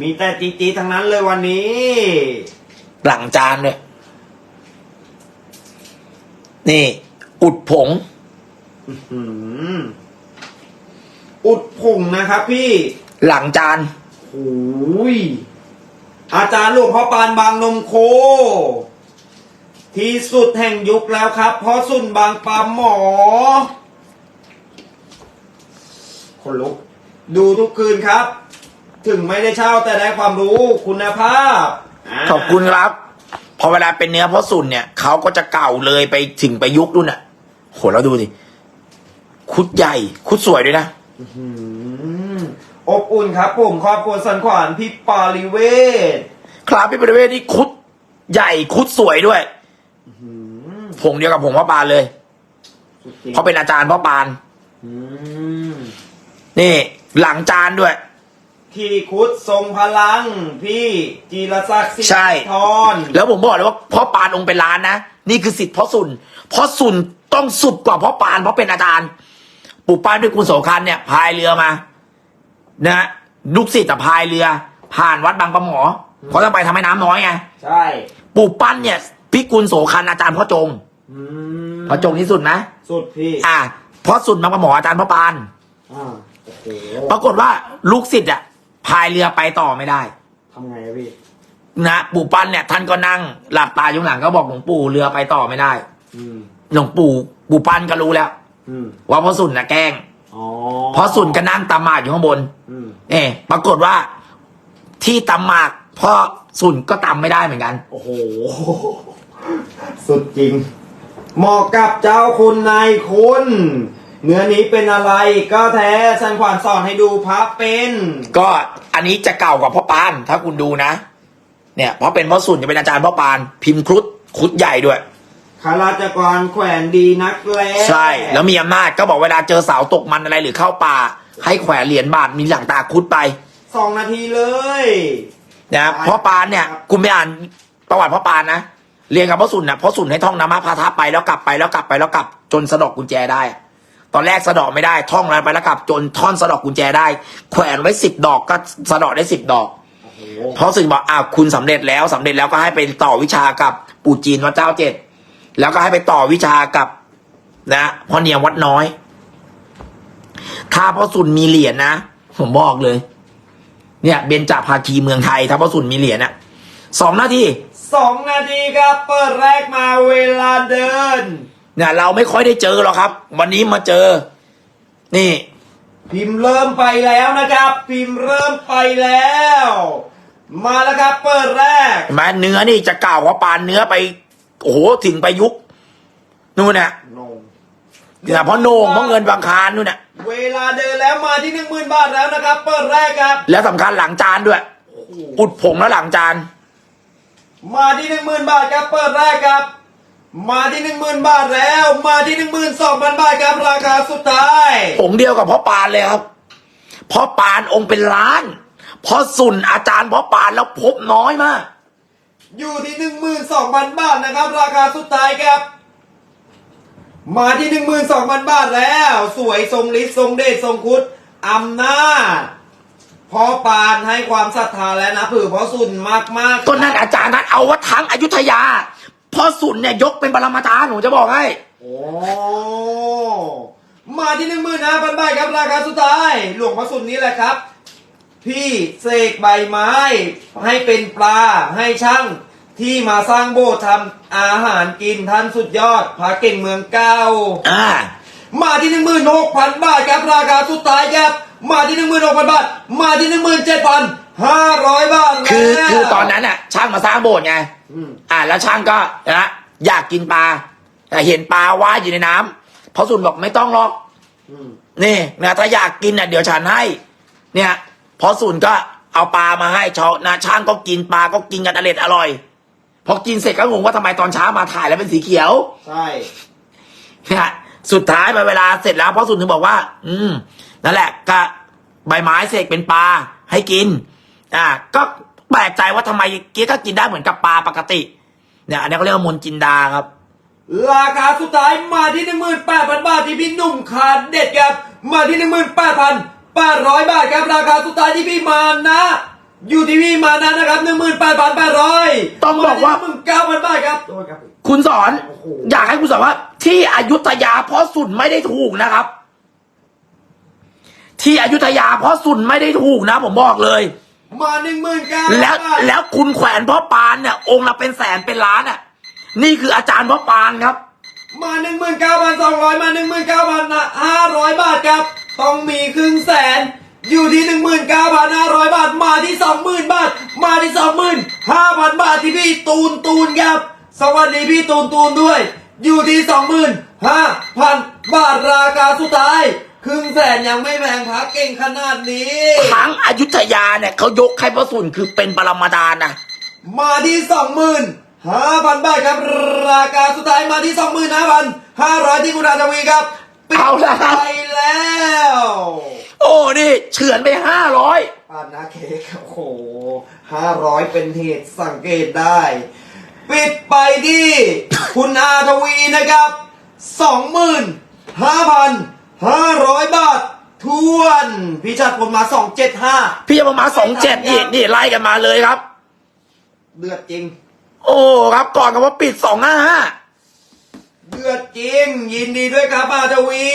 มีแต่จีจีทั้งนั้นเลยวันนี้ หลังจานด้วยนี่ อุดผงอืมอุดผงนะครับพี่หลังจานโอ้ยอาจารย์หลวงพ่อปานบางนมโค ที่สุดแห่งยุคแล้วครับเพราะสุนบางปามหมอ คนลุก ดูทุกคืนครับ ถึงไม่ได้เช่าแต่ได้ความรู้คุณภาพาขอบคุณครับ พอเวลาเป็นเนื้อเพราะสุนเนี่ยเขาก็จะเก่าเลยไปถึงไปยุคนู่นน่ะโหแล้วดูสิคุดใหญ่คุดสวยด้วยนะอืมอบอุ่นครับผมครอบครัวสันขวานพี่ปาลิเวศครับพี่บริเวณนี่คุดใหญ่คุดสวยด้วยผงเดียวกับผงพ่อปานเลยสุดจริงเพราะเป็นอาจารย์พ่อปาน อืม นี่ หลังจานด้วย ที่คุดทรงพลัง พี่จีรศักดิ์สิทใช่ ธิ์ทอนแล้วผมบอกเลยว่าพ่อปานองค์เป็นล้านนะ นี่คือสิทธิ์พ่อสุนพ่อสุนต้องสุดกว่าพ่อปานเพราะเป็นอาจารย์ ปู่ปานด้วยคุณโสคันเนี่ยพายเรือมานะลูกศิษย์อะพายเรือ ผ่านวัดบางปะหมอเพราะต้องไปทำให้น้ำน้อยไงใช่ปู่ปั้นเนี่ยพิกุลโสคันอาจารย์พ่อจงอืมพ่อจงที่สุดนะสุดพี่อ่าพ่อสุดบางปะหมออาจารย์พ่อปาน อ่าโอ้โหปรากฏว่าลูกศิษย์อะ พายเรือไปต่อไม่ได้ทำไงอะพี่นะปู่ปั้นเนี่ยท่านก็นั่งหลับตาอยู่ข้างหลังก็บอกหลวงปู่เรือไปต่อไม่ได้ อืมหลวงปู่ปู่ปั้นก็รู้แล้ว อืมว่าพ่อสุนน่ะแกล้งอ๋อพ่อสุนก็นั่งตำหมากอยู่ข้างบน อืมเอ๊ปรากฏว่าที่ตำหมากพ่อสุนก็ตำไม่ได้เหมือนกัน โอ้โห สุดจริงเหมาะกับเจ้าคุณนายคุณ เนื้อนี้เป็นอะไรก็แท้สันขวานสอนให้ดูพระเป็น ก็อันนี้จะเก่ากว่าพ่อปาน ถ้าคุณดูนะ เนี่ยเพราะเป็นพ่อสุนจะเป็นอาจารย์พ่อปาน พิมพ์ครุฑครุฑใหญ่ด้วยข้าราชการแขวนดีนักแลใช่ แล้วมีอำนาจก็บอกเวลาเจอเสาวตกมันอะไรหรือเข้าป่า ให้แขวนเหรียญบาทมีหลังตาครุฑไปสองนาทีเลยนะครับใช่พ่อปานเนี่ยครับคุณไปอ่านประวัติพ่อปานนะเรียนกับพ่อสุนนะพ่อสุนให้ท่องนามาพาทะไปแล้วกลับไปแล้วกลับไปแล้วกลับจนสะดอกกุญแจได้ ตอนแรกสะดอกไม่ได้ ท่องอะไรไปแล้วกลับ จนท่อนสะดอกกุญแจได้ แขวนไว้สิบดอกก็สะดอกได้สิบดอกเพราะสึกบอกอ้าวคุณสำเร็จแล้วสำเร็จแล้วก็ให้ไปต่อวิชากับปู่จีนวัดเจ้าเจ็ดแล้วก็ให้ไปต่อวิชากับนะพ่อเนียมวัดน้อย ถ้าพ่อสุนมีเหรียญนะผมบอกเลย เนี่ยเบญจภาคีเมืองไทย ถ้าพ่อสุนมีเหรียญนะสองนาทีสองนาทีครับเปิดแรกมาเวลาเดิน เนี่ยเราไม่ค่อยได้เจอหรอกครับ วันนี้มาเจอ นี่ พิมพ์เริ่มไปแล้วนะครับ พิมพ์เริ่มไปแล้ว มาแล้วครับ เปิดแรกเห็นไหมเนื้อนี่จะเก่ากว่าปานเนื้อไปโอ้โหถึงไปยุคนู่นน่ะนงเนี่ยเพราะโหนงเพราะเงินบางคารนู่นน่ะเวลาเดินแล้วมาที่หนึ่งหมื่นบาทแล้วนะครับ เปิดแรกครับ แล้วสำคัญหลังจานด้วย อุดผงแล้วหลังจาน มาที่หนึ่งหมื่นบาทครับ เปิดแรกครับ มาที่หนึ่งหมื่นบาทแล้ว มาที่หนึ่งหมื่นสองพันบาทครับราคาสุดท้ายผงเดียวกับพ่อปานเลยครับพ่อปานองค์เป็นล้านพ่อสุนอาจารย์พ่อปานแล้วพบน้อยมาก อยู่ที่หนึ่งหมื่นสองพันบาทนะครับ ราคาสุดท้ายครับ มาที่หนึ่งหมื่นสองพันบาทแล้ว สวยทรงฤทธิ์ทรงเดชทรงคุดอำนาจพอปานให้ความศรัทธาและนะผือเพราะสุนมากมากๆต้นนั้นอาจารย์นั้นเอาว่าทั้งอยุธยา พ่อสุนเนี่ยยกเป็นปรมาจารย์หนูจะบอกให้ โอ้มาที่หนึ่งหมื่นห้าพันบาทครับราคาสุดท้าย หลวงพระสุนนี้แหละครับ พี่เสกใบไม้ ให้เป็นปลาให้ช่างที่มาสร้างโบสถ์ทำอาหารกินท่านสุดยอดพระเก่งเมืองเก้า อ่า มาที่หนึ่งหมื่นหกพันบาทครับราคาสุดท้ายครับ มาที่หนึ่งหมื่นหกพันบาท มาที่หนึ่งหมื่นเจ็ดพัน ห้าร้อยบาทแล้วคือคือตอนนั้นอะ ช่างมาสร้างโบสถ์ไง อืมอ่าแล้วช่างก็นะอยากกินปลาแต่เห็นปลาว่ายอยู่ในน้ำพ่อสุนบอกไม่ต้องหรอก อืมนี่นะถ้าอยากกินน่ะเดี๋ยวฉันให้ เนี่ยพอสุนก็เอาปลามาให้ชาวนะช่างก็กินปลาก็กินกันอร่อยอร่อย พอกินเสร็จก็งงว่าทำไมตอนเช้ามาถ่ายแล้วเป็นสีเขียวใช่เนี่ยสุดท้ายไปเวลาเสร็จแล้วพ่อสุนถึงบอกว่า อืมนั่นแหละก็ใบไม้เสกเป็นปลาให้กิน อ่าก็แปลกใจว่าทำไมเกี้ก็กินได้เหมือนกับปลาปกติเนี่ยอันนี้เขาเรียกว่ามนจินดาครับ ราคาสุดท้ายมาที่หนึ่งหมื่นแปดพันบาทที่พี่หนุ่มขาดเด็ดครับมาที่หนึ่งหมื่นแปดพันแปดร้อยบาทครับราคาสุดท้ายที่พี่มานะอยู่ที่พี่มานั้นนะครับหนึ่งหมื่นแปดพันแปดร้อยต้องบอกว่าหนึ่งเก้าพันบาทครับโอ้ยครับคุณสอนโอ้โหอยากให้คุณสอนว่า ที่อยุธยาเพราะสุนไม่ได้ถูกนะครับ ที่อยุธยาเพราะสุนไม่ได้ถูกนะ ผมบอกเลย มาหนึ่งหมื่นเก้าแล้วแล้วคุณแขวนพ่อปานเนี่ย องค์ละเป็นแสนเป็นล้านอะ นี่คืออาจารย์พ่อปานครับ มาหนึ่งหมื่นเก้าพันสองร้อยมาหนึ่งหมื่นเก้าพันห้าร้อยบาทครับ ต้องมีครึ่งแสน อยู่ที่หนึ่งหมื่นเก้าพันห้าร้อยบาท มาที่สองหมื่นบาท มาที่สองหมื่นห้าพันบาทที่พี่ตูนตูนครับ สวัสดีพี่ตูนตูนด้วย อยู่ที่สองหมื่นห้าพันบาทราคาสุดท้าย ครึ่งแสนยังไม่แพงพักเก่งขนาดนี้ ทั้งอยุธยาเนี่ยเขายกให้พ่อสุนคือเป็นปรมาจารย์นะมาที่สองหมื่นห้าพันบาทครับ ราคาสุดท้ายมาที่สองหมื่นห้าพันห้าร้อยที่คุณอาทวีครับปิดเอาละครับ ไปแล้วโอ้นี่เฉือนไปห้าร้อยปานนาเค้กโอ้โหห้าร้อยเป็นเหตุสังเกตได้ ปิดไปที่ คุณอาทวีนะครับสองหมื่นห้าพัน ห้าร้อยบาททวน พี่ชัดผมมาสองเจ็ดห้าพี่จะประมาณสองเจ็ดนี่นี่ไล่กันมาเลยครับ เดือดจริง โอ้ครับก่อนกับว่าปิดสองห้าห้าเดือดจริง ยินดีด้วยครับอาทวี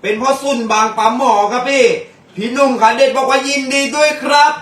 เป็นพ่อสุ่นบางปั๊มหมอครับพี่ พี่หนุ่มขันเด็ดบอกว่ายินดีด้วยครับ